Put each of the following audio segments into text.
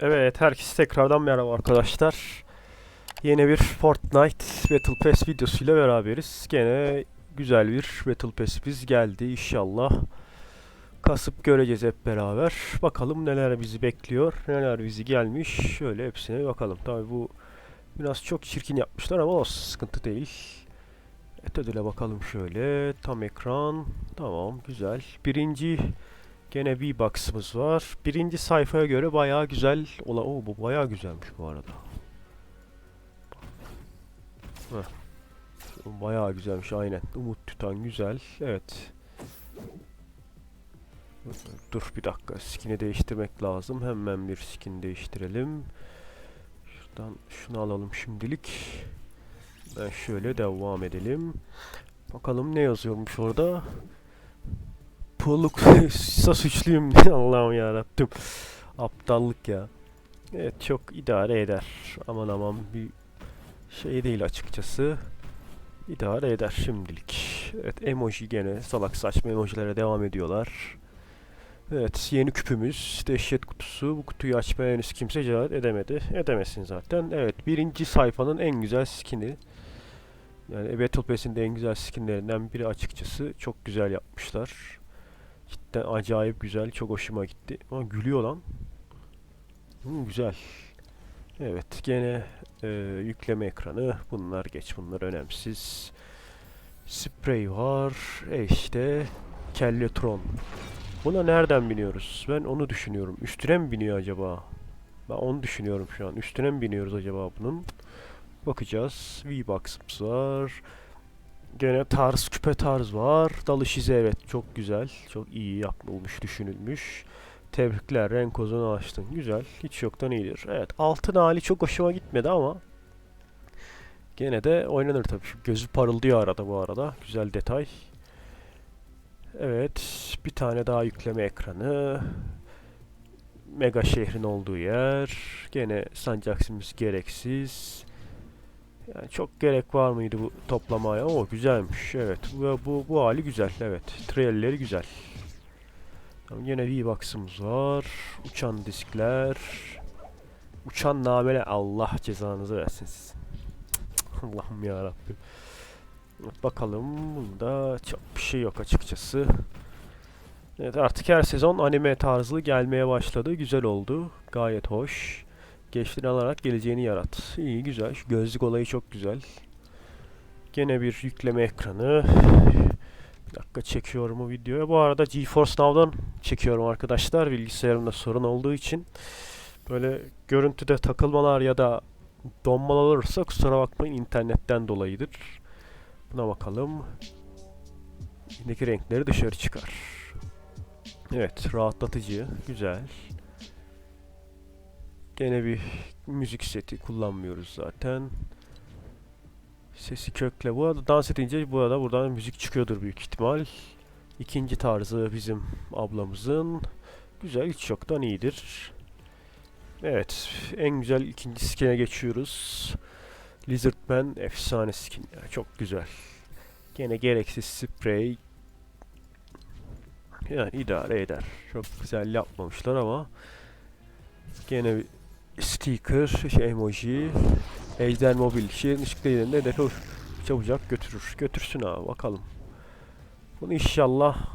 Evet, herkese tekrardan merhaba arkadaşlar. Yeni bir Fortnite Battle Pass videosuyla beraberiz. Gene güzel bir Battle Pass'imiz geldi inşallah. Kasıp göreceğiz hep beraber. Bakalım neler bizi bekliyor, neler bizi gelmiş. Şöyle hepsine bir bakalım. Tabii bu biraz çok çirkin yapmışlar ama o sıkıntı değil. Et ödüle bakalım şöyle. Tam ekran. Tamam, güzel. Birinci Gene bir box'ımız var. Birinci sayfaya göre bayağı güzel. Ola, o bu bayağı güzelmiş bu arada. Heh. Bayağı güzelmiş aynen. Umut tutan güzel. Evet. Dur bir dakika. Skin'i değiştirmek lazım. Hemen bir skin değiştirelim. Şuradan şunu alalım şimdilik. Ben şöyle devam edelim. Bakalım ne yazıyormuş orada. Pulluk suçluyum Allah'ım yarabbim. Aptallık ya. Evet çok idare eder. Aman aman bir şey değil açıkçası. İdare eder şimdilik. Evet emoji gene salak saçma emojilere devam ediyorlar. Evet yeni küpümüz dehşet kutusu. Bu kutuyu açmaya henüz kimse cevap edemedi. Edemesin zaten. Evet birinci sayfanın en güzel skini. Yani Battle Pass'in de en güzel skinlerinden biri açıkçası. Çok güzel yapmışlar. Cidden acayip güzel. Çok hoşuma gitti. Ama gülüyor lan. Hmm, güzel. Evet. Gene e, yükleme ekranı. Bunlar geç. Bunlar önemsiz. Sprey var. E işte. Kelletron. Buna nereden biniyoruz? Ben onu düşünüyorum. Üstüne mi biniyor acaba? Ben onu düşünüyorum şu an. Üstüne mi biniyoruz acaba bunun? Bakacağız. V-Box'ımız var. Gene tarz küpe tarz var. Dalış izi evet çok güzel. Çok iyi yapılmış, düşünülmüş. Tebrikler renk kozunu açtın. Güzel. Hiç yoktan iyidir. Evet altın hali çok hoşuma gitmedi ama gene de oynanır tabii. Şu Gözü parıldıyor arada bu arada. Güzel detay. Evet. Bir tane daha yükleme ekranı. Mega şehrin olduğu yer. Gene sancaksimiz gereksiz. Yani çok gerek var mıydı bu toplamaya? O güzelmiş. Evet. Bu, bu, bu hali güzel. Evet. Trailleri güzel. Tamam, yine V-Box'ımız var. Uçan diskler. Uçan namele Allah cezanızı versin sizin. Allah'ım ya Rabbim. Bakalım bunda çok bir şey yok açıkçası. Evet artık her sezon anime tarzı gelmeye başladı. Güzel oldu. Gayet hoş. Geçtiğini alarak geleceğini yarat. İyi güzel. Şu gözlük olayı çok güzel. Gene bir yükleme ekranı. Bir dakika çekiyorum o videoya. Bu arada GeForce Now'dan çekiyorum arkadaşlar. Bilgisayarımda sorun olduğu için. Böyle görüntüde takılmalar ya da donmalar olursa kusura bakmayın internetten dolayıdır. Buna bakalım. İçindeki renkleri dışarı çıkar. Evet rahatlatıcı. Güzel. Gene bir müzik seti kullanmıyoruz zaten. Sesi kökle. Bu arada dans edince bu arada buradan müzik çıkıyordur büyük ihtimal. İkinci tarzı bizim ablamızın. Güzel hiç yoktan iyidir. Evet en güzel ikinci skin'e geçiyoruz. Lizardman efsane skin ya çok güzel. Gene gereksiz sprey. Yani idare eder. Çok güzel yapmamışlar ama gene bir sticker, şey emoji, ejder mobil, şehrin ışıklı yerinde de çabucak götürür. Götürsün abi bakalım. Bunu inşallah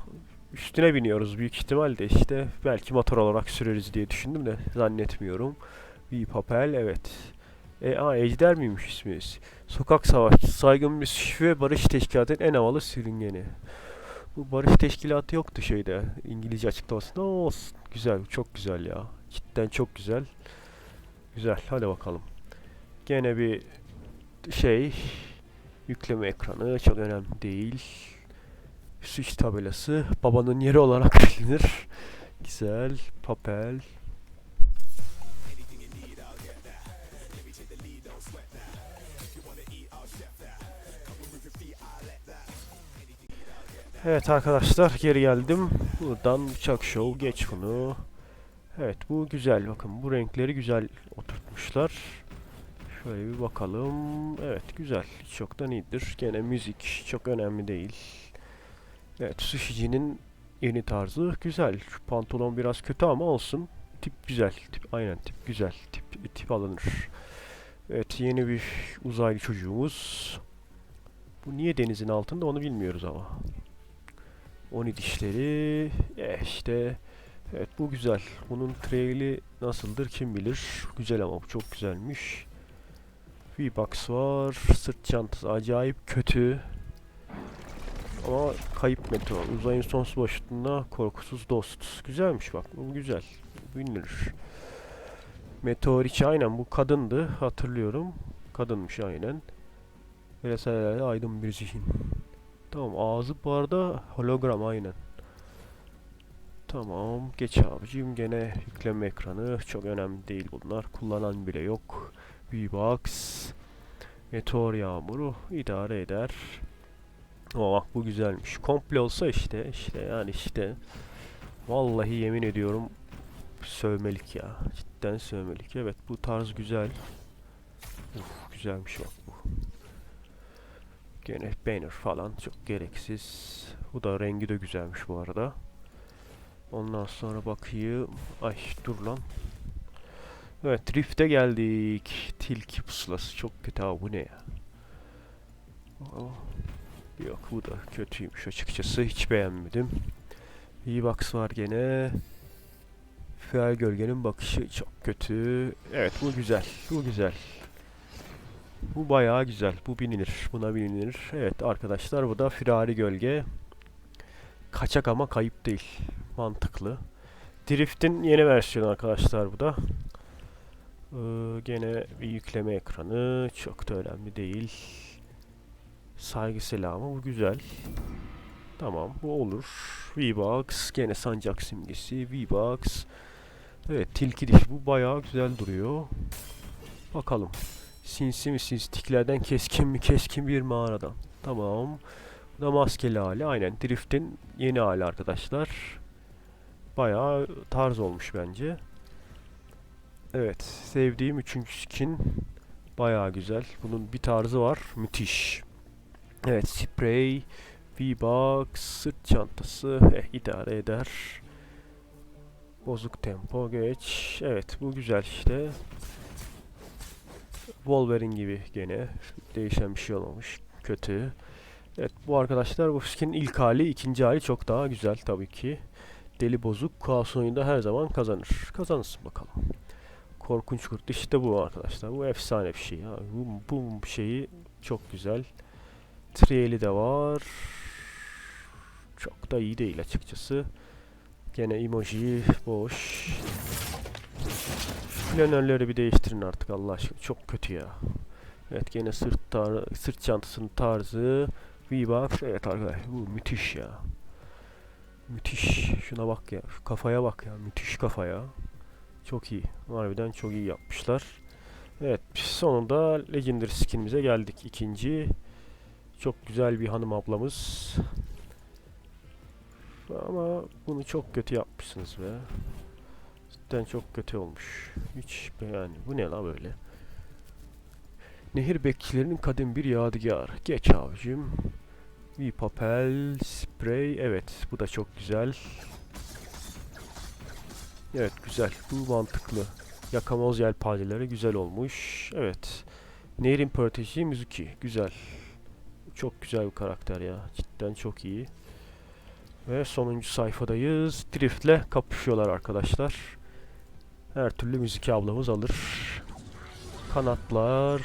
üstüne biniyoruz büyük ihtimalle işte belki motor olarak süreriz diye düşündüm de zannetmiyorum. Bir papel evet. E, aa, ejder miymiş ismi? Sokak savaşçısı, saygın bir ve barış teşkilatının en havalı sürüngeni. Bu barış teşkilatı yoktu şeyde İngilizce açıklamasında. Oo, güzel, çok güzel ya. Cidden çok güzel. Güzel, hadi bakalım. Gene bir şey, yükleme ekranı çok önemli değil. Switch tabelası, babanın yeri olarak bilinir. Güzel, papel. Evet arkadaşlar geri geldim. Buradan bıçak show geç bunu. Evet bu güzel bakın bu renkleri güzel oturtmuşlar. Şöyle bir bakalım. Evet güzel. Hiç yoktan iyidir. Gene müzik çok önemli değil. Evet Sushi'cinin yeni tarzı güzel. Şu pantolon biraz kötü ama olsun. tip güzel. Tip aynen tip güzel. Tip tip alınır. Evet yeni bir uzaylı çocuğumuz. Bu niye denizin altında onu bilmiyoruz ama. Oni dişleri. Eh işte. Evet bu güzel. Bunun traili nasıldır kim bilir. Güzel ama bu çok güzelmiş. V-Box var. Sırt çantası acayip kötü. Ama kayıp meteor. Uzayın sonsuz boşluğunda korkusuz dost. Güzelmiş bak. Bu güzel. Bilinir. Meteor içi aynen bu kadındı. Hatırlıyorum. Kadınmış aynen. Vesaire aydın bir zihin. Tamam ağzı bu arada hologram aynen. Tamam geç abicim. Gene yükleme ekranı. Çok önemli değil bunlar. Kullanan bile yok. V-Box Meteor yağmuru idare eder. Ama bak bu güzelmiş. Komple olsa işte işte yani işte. Vallahi yemin ediyorum sövmelik ya. Cidden sövmelik. Evet bu tarz güzel. Uf, güzelmiş bak bu. Gene banner falan çok gereksiz. Bu da rengi de güzelmiş bu arada Ondan sonra bakayım. Ay dur lan. Evet Rift'e geldik. Tilki pusulası çok kötü abi bu ne ya? Oh. Yok bu da kötüymüş açıkçası hiç beğenmedim. V-Box var gene. Feal gölgenin bakışı çok kötü. Evet bu güzel. Bu güzel. Bu bayağı güzel. Bu binilir. Buna binilir. Evet arkadaşlar bu da firari gölge. Kaçak ama kayıp değil. Mantıklı. Drift'in yeni versiyonu arkadaşlar bu da. Ee, gene bir yükleme ekranı. Çok da önemli değil. Saygı selamı bu güzel. Tamam bu olur. V-Box gene sancak simgesi. V-Box. Evet tilki diş bu bayağı güzel duruyor. Bakalım. Sinsi mi sinstiklerden keskin mi keskin bir mağaradan. Tamam. Bu da maskeli hali. Aynen Drift'in yeni hali arkadaşlar. Bayağı tarz olmuş bence. Evet, sevdiğim üçüncü skin bayağı güzel. Bunun bir tarzı var, müthiş. Evet, sprey, V-Box, sırt çantası, eh, idare eder. Bozuk tempo, geç. Evet, bu güzel işte. Wolverine gibi gene. Değişen bir şey olmamış. Kötü. Evet, bu arkadaşlar bu skin ilk hali, ikinci hali çok daha güzel tabii ki. Deli bozuk kaos oyunda her zaman kazanır. Kazanırsın bakalım. Korkunç kurt işte bu arkadaşlar. Bu efsane bir şey ya. Bu, bu şeyi çok güzel. Trieli de var. Çok da iyi değil açıkçası. Gene emoji boş. Planörleri bir değiştirin artık Allah aşkına. Çok kötü ya. Evet gene sırt tar sırt çantasının tarzı. V-Box. Evet arkadaşlar bu müthiş ya. Müthiş. Şuna bak ya. Şu kafaya bak ya. Müthiş kafaya. Çok iyi. Harbiden çok iyi yapmışlar. Evet. Sonunda Legendary skinimize geldik. İkinci. Çok güzel bir hanım ablamız. Ama bunu çok kötü yapmışsınız be. Cidden çok kötü olmuş. Hiç yani bu ne la böyle? Nehir bekçilerinin kadim bir yadigar. Geç abicim. Bir papel, sprey. Evet, bu da çok güzel. Evet, güzel. Bu mantıklı. Yakamoz yelpazeleri güzel olmuş. Evet. Nehrin Proteci Mizuki. Güzel. Çok güzel bir karakter ya. Cidden çok iyi. Ve sonuncu sayfadayız. Drift'le kapışıyorlar arkadaşlar. Her türlü Mizuki ablamız alır. Kanatlar,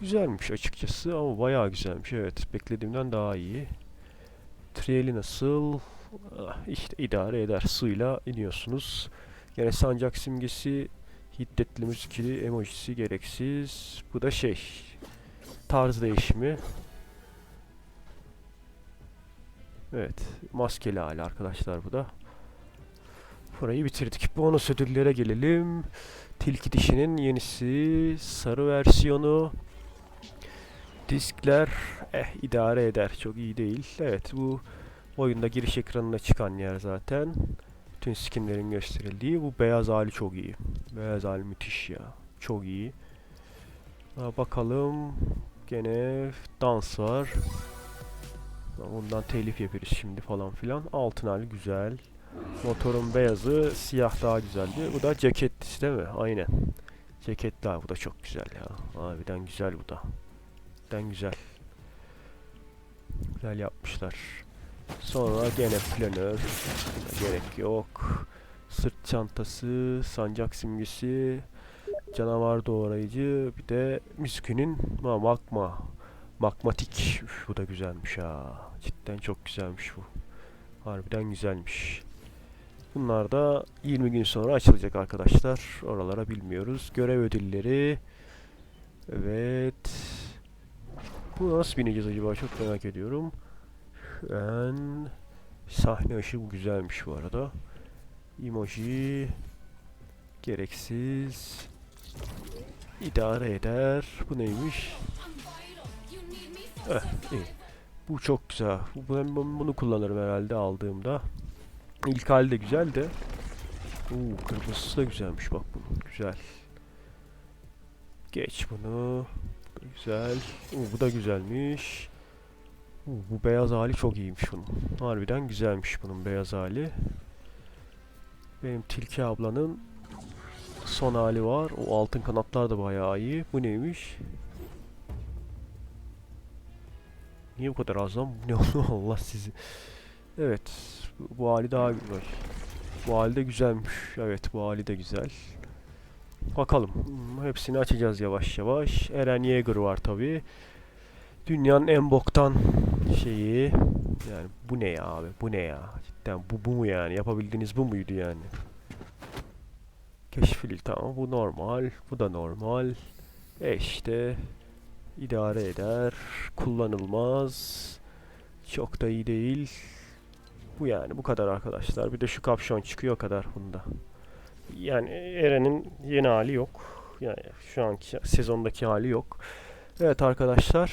Güzelmiş açıkçası ama bayağı güzelmiş. Evet beklediğimden daha iyi. Trieli nasıl? Ah, işte idare eder. Suyla iniyorsunuz. Yine sancak simgesi hiddetli müzikili emojisi gereksiz. Bu da şey tarz değişimi. Evet maskeli hali arkadaşlar bu da. Burayı bitirdik. Bonus ödüllere gelelim. Tilki dişinin yenisi sarı versiyonu. Diskler eh idare eder. Çok iyi değil. Evet bu oyunda giriş ekranına çıkan yer zaten. Bütün skinlerin gösterildiği. Bu beyaz hali çok iyi. Beyaz hali müthiş ya. Çok iyi. Ha, bakalım. Gene dans var. Ondan telif yapıyoruz şimdi falan filan. Altın hali güzel. Motorun beyazı, siyah daha güzeldi. Bu da ceket değil mi? Aynen. Ceketli abi bu da çok güzel ya. Harbiden güzel bu da. Harbiden güzel. Güzel yapmışlar. Sonra gene planör. Buna Gerek yok. Sırt çantası, sancak simgesi, canavar doğrayıcı, bir de Miskü'nün ma magma. Magmatik. Üf, bu da güzelmiş ha. Cidden çok güzelmiş bu. Harbiden güzelmiş. Bunlar da 20 gün sonra açılacak arkadaşlar. Oralara bilmiyoruz. Görev ödülleri. Evet. Bu nasıl bineceğiz acaba? Çok merak ediyorum. En sahne ışığı güzelmiş bu arada. Emoji gereksiz idare eder. Bu neymiş? Eh, iyi. Bu çok güzel. Bu, ben bunu kullanırım herhalde aldığımda. İlk hali de güzel de. Oo, kırmızısı da güzelmiş bak bunun. Güzel. Geç bunu. Güzel. Oo, bu da güzelmiş. Oo, bu beyaz hali çok iyiymiş bunun. Harbiden güzelmiş bunun beyaz hali. Benim Tilki ablanın son hali var. O altın kanatlar da bayağı iyi. Bu neymiş? Niye bu kadar az lan? Ne oldu Allah sizi. Evet. Bu, bu hali daha güzel. Bu hali de güzelmiş. Evet bu hali de güzel. Bakalım. Hepsini açacağız yavaş yavaş. Eren Yeager var tabi. Dünyanın en boktan şeyi. Yani bu ne ya abi? Bu ne ya? Cidden bu, bu mu yani? Yapabildiğiniz bu muydu yani? Keşfil tamam bu normal. Bu da normal. E işte idare eder. Kullanılmaz. Çok da iyi değil. Bu yani bu kadar arkadaşlar. Bir de şu kapşon çıkıyor kadar bunda. Yani Eren'in yeni hali yok. Yani şu anki sezondaki hali yok. Evet arkadaşlar.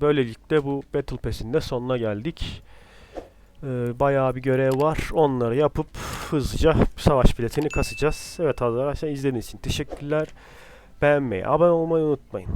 Böylelikle bu Battle Pass'in de sonuna geldik. Ee, bayağı bir görev var. Onları yapıp hızlıca savaş biletini kasacağız. Evet arkadaşlar izlediğiniz için teşekkürler. Beğenmeyi, abone olmayı unutmayın.